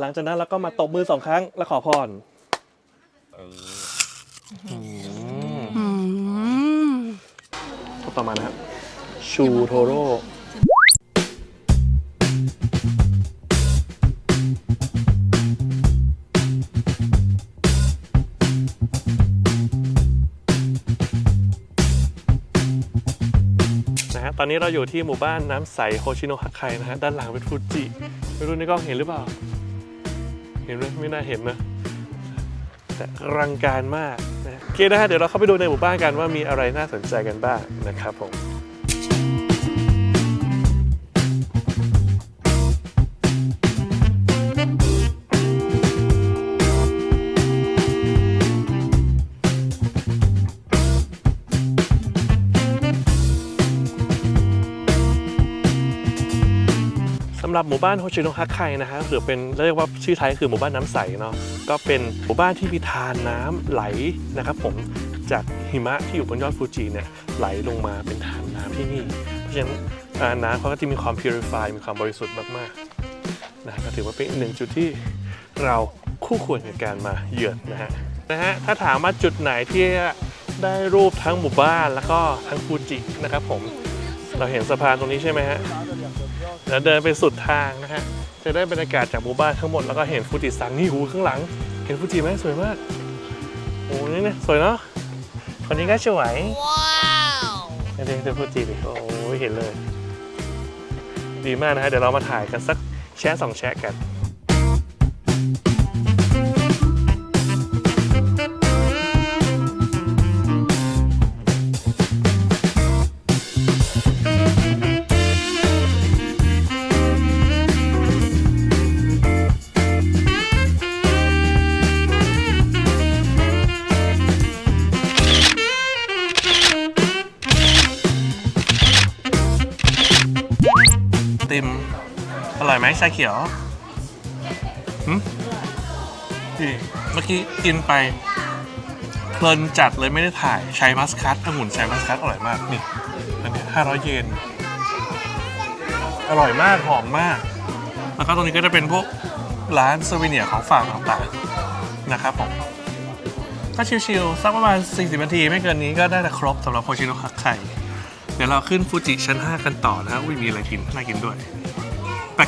หลังจากนั้นเราก็มาตบมือสองครั้งแล้วขอพรเอออืมต่อมานะครับ ชูโทโร่นะฮะตอนนี้เราอยู่ที่หมู่บ้านน้ำใสโฮชิโนะฮักไคนะฮะด้านหลังเป็นฟูจิไม่รู้ในกล้องเห็นหรือเปล่า เห็นไหมไม่น่าเห็นนะ แต่รังการมากนะโอเคนะฮะเดี๋ยวเราเข้าไปดูในหมู่บ้านกันว่ามีอะไรน่าสนใจกันบ้างนะครับผม หรับหมู่บ้านโฮชิโนะฮักไคนะฮะหรือเป็นเรียกว่าชื่อไทยคือหมู่บ้านน้ำใสเนาะก็เป็นหมู่บ้านที่มีทานน้ำไหลนะครับผมจากหิมะที่อยู่บนยอดฟูจิเนี่ยไหลลงมาเป็นทานน้ำที่นี่ เพราะฉะนั้นน้ำเขาก็จะมีความ purify มีความบริสุทธิ์มากๆนะก็ถือว่าเป็นอีกหนึ่งจุดที่เราคู่ควรกับการมาเยือนนะฮะนะฮะถ้าถามว่าจุดไหนที่ได้รูปทั้งหมู่บ้านแล้วก็ทั้งฟูจินะครับผมเราเห็นสะพานตรงนี้ใช่ไหมฮะ แล้วเดินไปสุดทางนะฮะ จะได้บรรยากาศจากหมู่บ้านทั้งหมดแล้วก็เห็นฟูจิซังนี่หูข้างหลัง เห็นฟูจิไหมสวยมากโอ้นี่เนี่ยสวยเนาะคนนี้ก็สวยว้าวเด็กดูฟูจิดิโอ้ยเห็นเลย ดีมากนะฮะเดี๋ยวเรามาถ่ายกันสักแชะสองแชะกัน อร่อยไหมชาเขียวหึนี่เมื่อกี้กินไปเพลินจัดเลยไม่ได้ถ่ายใช้มัสคัตองุ่นใช้มัสคัตอร่อยมากนี่อันนี้ห้าร้อยเยนอร่อยมากหอมมาก แล้วก็ตรงนี้ก็จะเป็นพวกร้านสวีเนียร์ของฝากต่างๆนะครับผมก็ชิลๆสักประมาณ 40 นาทีไม่เกินนี้ก็ได้แต่ครบสำหรับโฮชิโนะคักไข่ เดี๋ยวเราขึ้นฟูจิชั้น 5 กันต่อนะฮะอุ้ยมีอะไรกินน่ากินด้วย ไ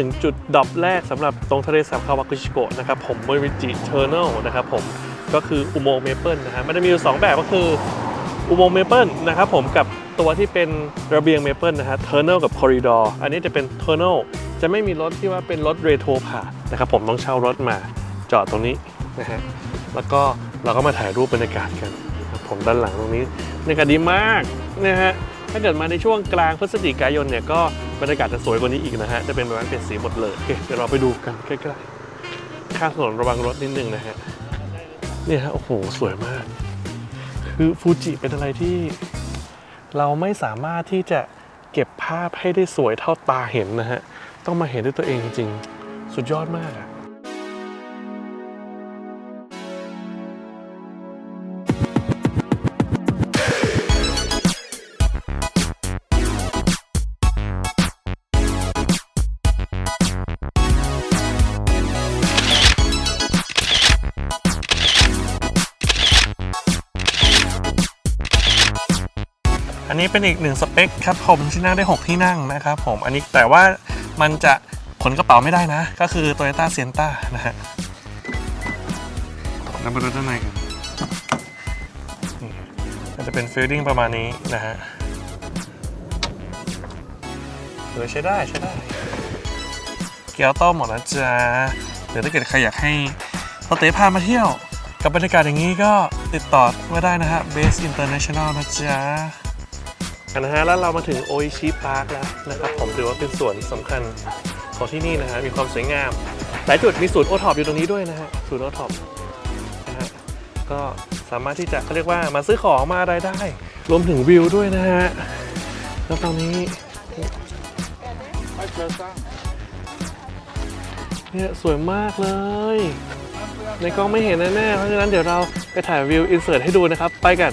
ถึงจุดดรอปแรกสำหรับตรงทะเลสาบคาวากุชิโกะนะครับผมโมริจิเทอร์เนลนะครับผมก็คืออุโมงค์เมเปิลนะฮะมันจะมีอยู่สองแบบก็คืออุโมงค์เมเปิลนะครับผมกับตัวที่เป็นระเบียงเมเปิลนะฮะเทอร์เนลกับคอริดอร์อันนี้จะเป็นเทอร์เนลจะไม่มีรถที่ว่าเป็นรถเรโทรผ่านนะครับผมต้องเช่ารถมาจอดตรงนี้นะฮะแล้วก็เราก็มาถ่ายรูปบรรยากาศกันนะครับผมด้านหลังตรงนี้บรรยากาศดีมากนะฮะถ้าเกิดมาในช่วงกลางพฤศจิกายนเนี่ยก็ บรรยากาศจะสวยกว่านี้อีกนะฮะ จะเป็นแบบว่าเปลี่ยนสีหมดเลยโอเคเดี๋ยวเราไปดูกันใกล้ๆ ข้างถนนระวังรถนิดนึงนะฮะ เนี่ยฮะ โอ้โห สวยมาก คือฟูจิเป็นอะไรที่เราไม่สามารถที่จะเก็บภาพให้ได้สวยเท่าตาเห็นนะฮะ ต้องมาเห็นด้วยตัวเองจริงๆ สุดยอดมากอะ อันนี้เป็นอีกหนึ่งสเปคครับผมที่นั่งได้ 6 ที่นั่งนะครับผมอันนี้แต่ว่ามันจะขนกระเป๋าไม่ได้นะ ก็คือ Toyota Sienna นะฮะเรามาดูด้านในกันนี่มันจะเป็นฟีลลิ่งประมาณนี้นะฮะเออใช้ได้ใช้ได้ เกี๊ยวต้มหมดแล้วจ้าเดี๋ยวถ้าเกิดใครอยากให้เราเต๋พามาเที่ยวกับบรรยากาศอย่างนี้ก็ติดต่อมาได้นะฮะ Base International นะจ๊ะ นะฮะแล้วเรามาถึงโออิชิพาร์คแล้วนะครับผมถือว่าเป็นส่วนสำคัญของที่นี่นะฮะมีความสวยงาม หลายจุดมีศูนย์โอท็อปอยู่ตรงนี้ด้วยนะฮะศูนย์โอท็อปนะฮะก็สามารถที่จะเขาเรียกว่ามาซื้อของมาอะไรได้ รวมถึงวิวด้วยนะฮะแล้วตรงนี้เนี่ยสวยมากเลย ในกล้องไม่เห็นแน่ๆเพราะฉะนั้นเดี๋ยวเราไปถ่ายวิวอินเสิร์ตให้ดูนะครับ ไปกัน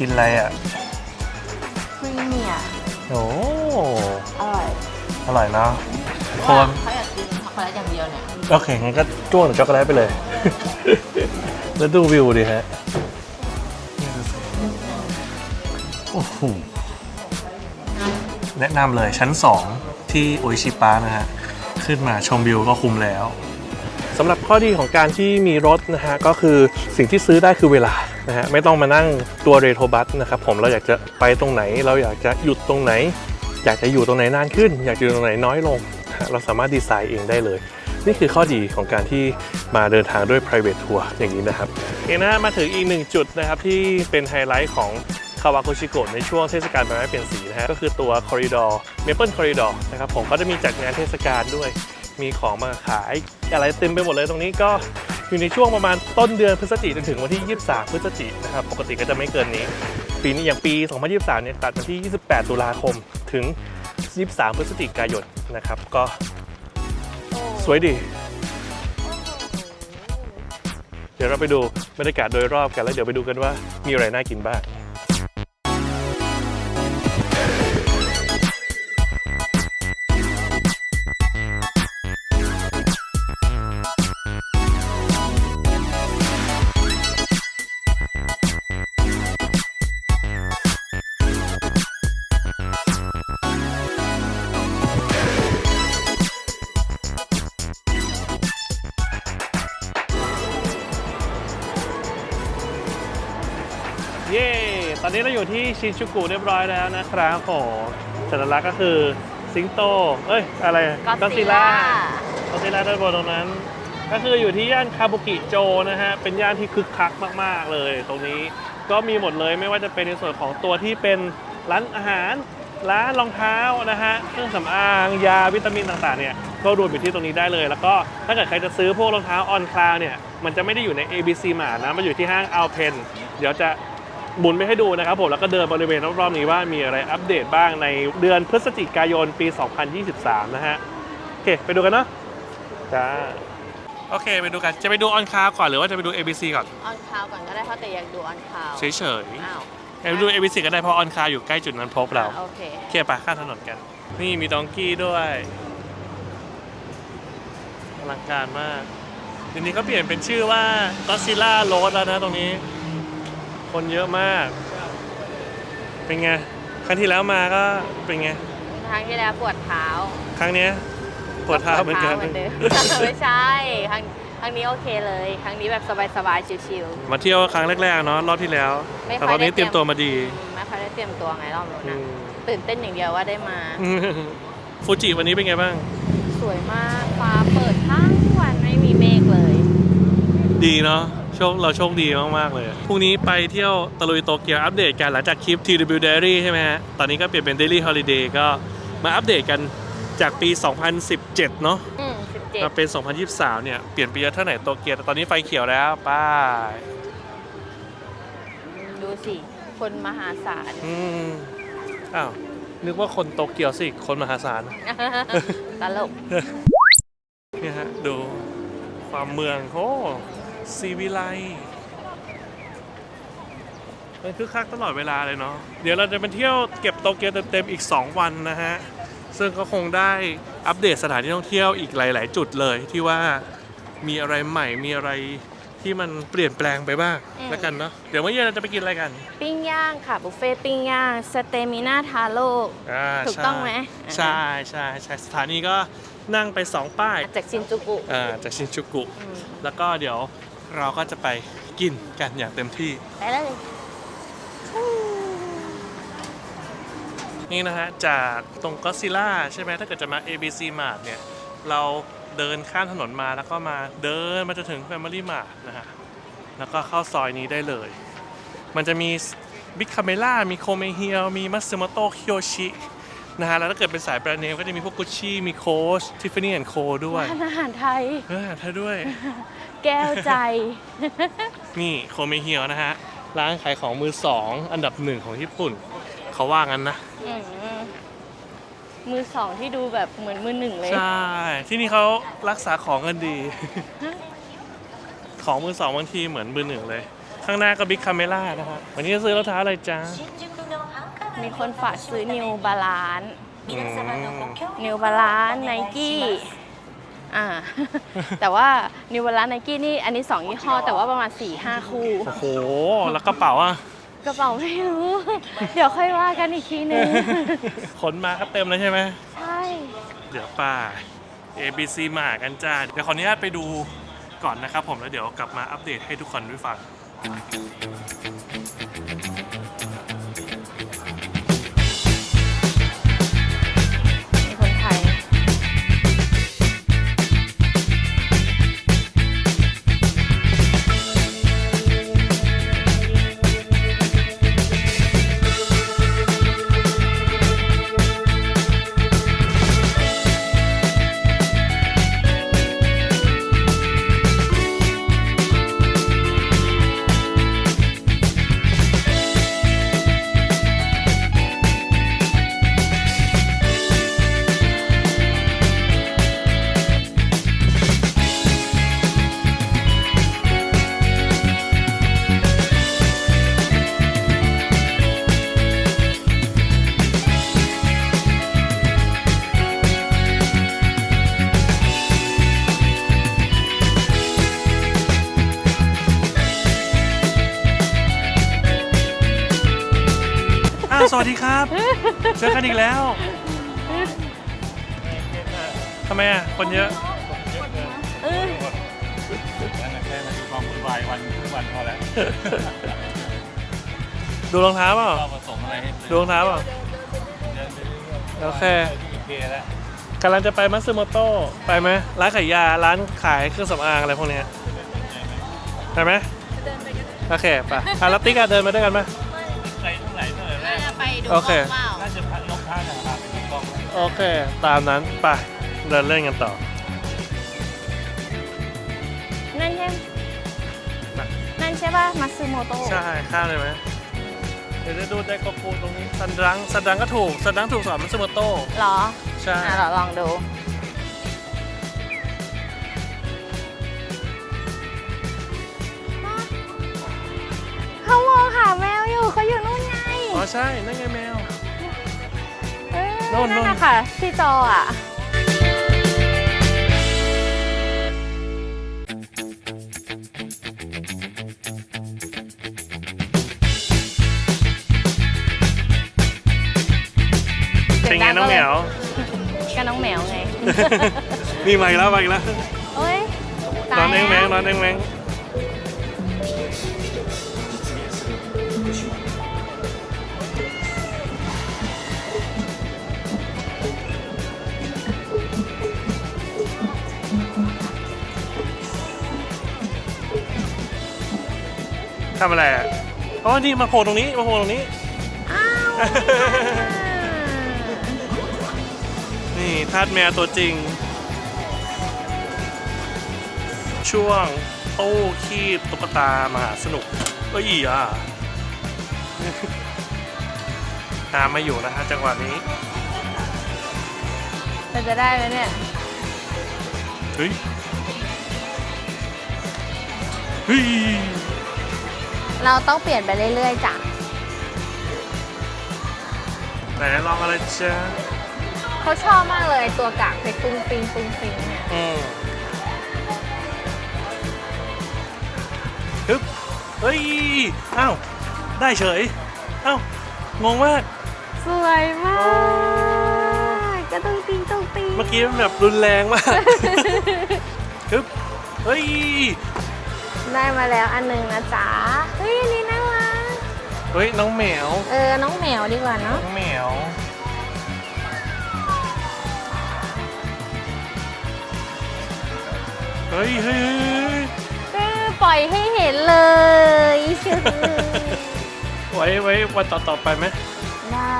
กินอะไรอะพรีเมียร์โอ้อร่อยอร่อยเนาะโคนเขาอยากกินช็อกโกแลตอย่างเดียวเนี่ยโอเคงั้นก็จ้วงช็อกโกแลตไปเลย แล้วดูวิวดิฮะโอ้โหแนะนำเลยชั้น 2 ที่โออิชิปานะฮะ ขึ้นมาชมวิวก็คุ้มแล้วสำหรับข้อดีของการที่มีรถนะฮะ ก็คือสิ่งที่ซื้อได้คือเวลา นะฮะไม่ต้องมานั่งตัวเรโทรบัสนะครับผมเราอยากจะไปตรงไหน เราอยากจะหยุดตรงไหน อยากจะอยู่ตรงไหนนานขึ้น อยากจะอยู่ตรงไหนน้อยลง เราสามารถดีไซน์เองได้เลย นี่คือข้อดีของการที่มาเดินทางด้วย private tour อย่างนี้นะครับโอนะมาถึงอีกหนึ่งจุดนะครับที่เป็นไฮไลท์ของคาวา u ชิโกะในช่วงเทศกาลใบไม้เปลี่ยนสีนะฮะก็คือตัวคอริดอร์เมเปิลคอริดอร์นะครับผมก็จะมีจัดงานเทศกาลด้วย มีของมาขายอะไรเต็มไปหมดเลยตรงนี้ก็ อยู่ในช่วงประมาณต้นเดือนพฤศจิกายนจนถึงวันที่ 23 พฤศจิกายนนะครับ ปกติก็จะไม่เกินนี้ ปีนี้อย่างปี 2023 เนี่ยตัดวันที่ 28 ตุลาคมถึง 23 พฤศจิกายนนะครับ ก็สวยดี เดี๋ยวเราไปดูบรรยากาศโดยรอบกันแล้วเดี๋ยวไปดูกันว่ามีอะไรน่ากินบ้าง นนี้เราอยู่ที่ชินจูกุเรียบร้อยแล้วนะครับโหสัญลักษณ์ก็คือสิงโต เอ้ย อะไรก็ซิล่าก็ซิล่าด้านบนตรงนั้น ก็คืออยู่ที่ย่านคาบุกิโจนะฮะ เป็นย่านที่คึกคักมากๆเลย ตรงนี้ก็มีหมดเลยไม่ว่าจะเป็นในส่วนของตัวที่เป็นร้านอาหาร ร้านรองเท้านะฮะ เครื่องสำอาง ยาวิตามินต่างๆเนี่ย ก็รวมอยู่ที่ตรงนี้ได้เลย แล้วก็ถ้าเกิดใครจะซื้อพวกรองเท้าออนคลาวเนี่ย มันจะไม่ได้อยู่ใน ABC มานะ มันอยู่ที่ห้าง Alpen เดี๋ยวจะ หมุนไปให้ดูนะครับผมแล้วก็เดินบริเวณรอบๆนี้ว่ามีอะไรอัปเดตบ้างในเดือนพฤศจิกายนปี 2023 นะฮะ โอเค ไปดูกันเนาะจ้าโอเค ไปดูกัน จะไปดูออนคาก่อนหรือว่าจะไปดู ABC ก่อน ออนคาวก่อนก็ได้เพราะแต่อยากดูออนคาวเฉยอ้าวๆไปดู ABC ก็ได้เพราะออนคาอยู่ใกล้จุดนั้นพบเราอะโอเคโอเคไปข้ามถนนกัน นี่มีดองกี้ด้วยอลังการมากทีนี้เขาเปลี่ยนเป็นชื่อว่าก็ซิล่าโรดแล้วนะตรงนี้ คนเยอะมาก เป็นไง ครั้งที่แล้วมาก็เป็นไง ครั้งที่แล้วปวดเท้าครั้งเนี้ยปวดเท้าเหมือนกันปวดเท้าเหมือนเดิม ไม่ใช่ครั้งครั้งนี้โอเคเลย ครั้งนี้แบบสบายๆชิวมาเที่ยวครั้งแรกๆเนาะรอบที่แล้วไม่แต่ค่ตออยนได้นี้เตรียมตัวมาดีๆไม่ค่อยได้เตรียมตัวไงรอบนู้นอืนะมตื่นเต้นอย่างเดียวว่าได้มาฟูจิวันนี้เป็นไงบ้าง สวยมากฟ้าเปิดทั้งวันไม่มีเมฆเลย ดีเนาะโชคเราโชคดีมากๆเลย พรุ่งนี้ไปเที่ยวตะลุยโตเกียวอัปเดตกันหลังจากคลิป TW Diary ใช่ไหมฮะ ตอนนี้ก็เปลี่ยนเป็น Daily Holiday ก็มาอัปเดตกันจากปี 2017 เนาะอืมสิบเจ็ดมาเป็น 2023 เนี่ย เปลี่ยนไปเยอะเท่าไหร่โตเกียวแต่ตอนนี้ไฟเขียวแล้วไป้ายดูสิ คนมหาศาล อืมอ้าว นึกว่าคนโตเกียวสิ คนมหาศาล ตลก เนี่ยฮะ ดูความเมืองโอ้ ซีวิไลมันคึกคักตลอดเวลาเลยเนาะ เดี๋ยวเราจะไปเที่ยวเก็บโตเกียวเต็มๆอีก 2 วันนะฮะ ซึ่งก็คงได้อัปเดตสถานที่ท่องเที่ยวอีกหลาย ๆ จุดเลยที่ว่ามีอะไรใหม่ มีอะไรที่มันเปลี่ยนแปลงไปบ้างอืม แล้วกันเนาะ เดี๋ยวเมื่อเย็นเราจะไปกินอะไรกันปิ้งย่างค่ะ บุฟเฟ่ต์ปิ้งย่างสเตมิน่าทาโร่ อ่าถูกต้องไหม ใช่ใช่ใช่สถานีก็นั่งไปสองป้าย จากชินจูกุ อ่าจากชินจูกุอืมแล้วก็เดี๋ยว เราก็จะไปกินกันอย่างเต็มที่ ไปเลย นี่นะฮะ จากตรงก็ซิล่าใช่ไหมถ้าเกิดจะมา ABC Mart เนี่ย เราเดินข้ามถนนมาแล้วก็มาเดินมาจนถึง Family Mart นะฮะ แล้วก็เข้าซอยนี้ได้เลย มันจะมี Big Camera มีโคเมเฮียมีมัตสึโมโตะคิโยชิ นะฮะแล้วถ้าเกิดเป็นสายแบรนด์เนมก็จะมีพวกกุชชี่มีโค้ชทิฟฟานี่แอนโคด้วยร้านอาหารไทย เออถ้าด้วย แก้วใจ นี่โคเมเฮียนะฮะ ร้านขายของมือสองอันดับหนึ่งของญี่ปุ่น เขาว่างั้นนะ อืมมือสองที่ดูแบบเหมือนมือหนึ่งเลย ใช่ ที่นี่เขารักษาของกันดี ของมือสองบางทีเหมือนมือหนึ่งเลย ข้างหน้าก็บิ๊กคาเมล่านะฮะวันนี้จะซื้อรองเท้าอะไรจ้า มีคนฝากซื้อนิวบาลานอืมนิวบาลานไนกี้อ่า แต่ว่านิวบาลานไนกี้นี่อันนี้ 2 ยี่ห้อ แต่ว่าประมาณ 4 5 คู่ โอ้โห แล้วกระเป๋าอะ กระเป๋าไม่รู้ เดี๋ยวค่อยว่ากันอีกทีนึงขนมาก็เต็มเลยใช่ไหม ใช่ เดี๋ยวป้า ABC มากันจ้า เดี๋ยวขออนุญาตไปดูก่อนนะครับผมแล้วเดี๋ยวกลับมาอัปเดตให้ทุกคนได้ฟัง สวัสดีครับ เจอกันอีกแล้วทำไมอะคนเยอะเออนั่นแหละแค่มาดูความวุ่นวายวันทุกวันพอแล้วดูรองเท้าเปล่าก็ผสมอะไรให้ดูรองเท้าเปล่าเดินไปเรื่อยๆโอเคที่อีเกียแล้วกำลังจะไปมัตสึโมโต้ไปไหมร้านขายยาร้านขายเครื่องสำอางอะไรพวกเนี้ยไปไหมโอเคไปอะแล้วติ๊กอะเดินมาด้วยกันไหม ดูโอเค เปล่าน่าจะพัดลงท่าจะพาไปดูกล้องโอเค ตามนั้นไปเดินเล่นกันต่อ นั่นใช่น่ะ นั่นใช่ป่ะมัตสึโมโตะใช่ข้ามเลยไหมเดี๋ยวจะดูไดโกคูตรงนี้ซันดังซันดังก็ถูกซันดังถูกสอนมัตสึโมโต้เหรอใช่ อะเราลองดู ใช่นั่นไงแมว เออโน่นโน่นนั่น นะคะที่จออะ เป็นไงน้องแมว ก็น้องแมวไง นี่มาอีกแล้วมาอีกแล้วโอ้ยนอนเองแมงนอนเองแมง ทำอะไรอะอ๋อนี่มาโผล่ตรงนี้มาโผล่ตรงนี้ อ้าวนี่ทาสแมวตัวจริง ช่วงตู้คีบตุ๊กตามหาสนุกเอ้ยอะตามมาอยู่นะฮะจังหวะนี้เราจะได้ไหมเนี่ย เฮ้ย เฮ้ย เราต้องเปลี่ยนไปเรื่อยๆจ้ะไหนลองอะไรจ้าเขาชอบมากเลยตัวกากเพชรตุ้งปิงตุ้งปิงเนี่ยอืมฮึบเฮ้ยอ้าวได้เฉยอ้าวงงมาก สวยมาก ก็ต้องตีต้องตีเมื่อกี้มันแบบรุนแรงมากฮึบเฮ้ย ได้มาแล้วอันหนึงนะจ๊ะเฮ้ยอันนี้น่ารักเฮ้ยน้องแมวเออน้องแมวดีกว่าเนาะน้องแมวเฮ้ยเฮ้ยเฮ้ยเออปล่อยให้เห็นเลย ไว้ไว้วันต่อๆไปไหมได้